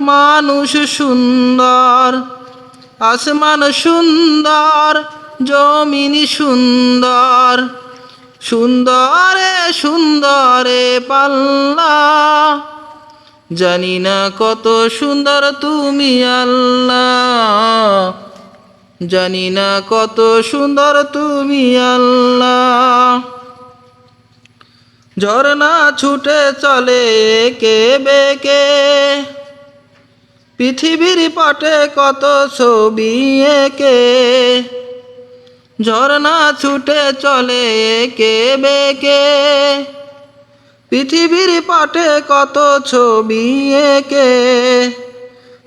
মানুষ সুন্দর, আসমান সুন্দর, জমিনি সুন্দর, সুন্দরে সুন্দরে পাল্লা। জানি না কত সুন্দর তুমি আল্লাহ। জানি না কত সুন্দর তুমি আল্লাহ। ঝর্ণা ছুটে চলে কে বেকে? পৃথিবীর পটে কত ছবি একে? ঝর্ণা ছুটে চলে কে বেকে? পৃথিবীর পটে কত ছবি একে?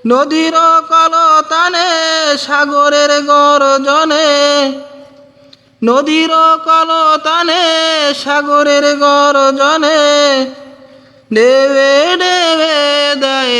নদীর কলতানে, সাগরের গরজনে? নদীর কলতানে, সাগরের গরজনে? দেবে দেবে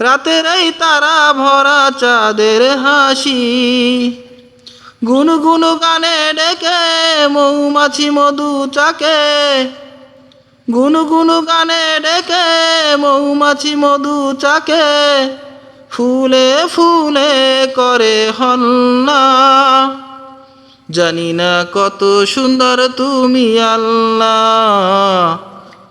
রাতের এই তারা ভরা চাঁদের হাসি। গুনগুন গানে ডেকে মৌমাছি মধু চাকে। গুনগুন গানে ডেকে মৌমাছি মধু চাকে। ফুলে ফুলে করে হল্লা জানি না কত সুন্দর তুমি আল্লাহ।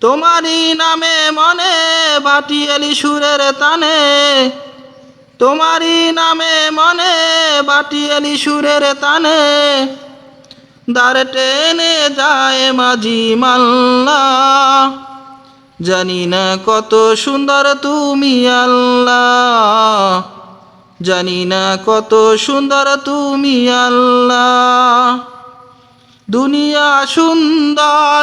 তোমারই নামে মনে বাটিয়ালি সুরের তানে। তোমারই নামে মনে বাটিয়ালি সুরের তানে। দার টেনে যায় মাঝি মাল্লা, জানি না কত সুন্দর তুমি আল্লাহ জানি না কত সুন্দর তুমি আল্লাহ দুনিয়া সুন্দর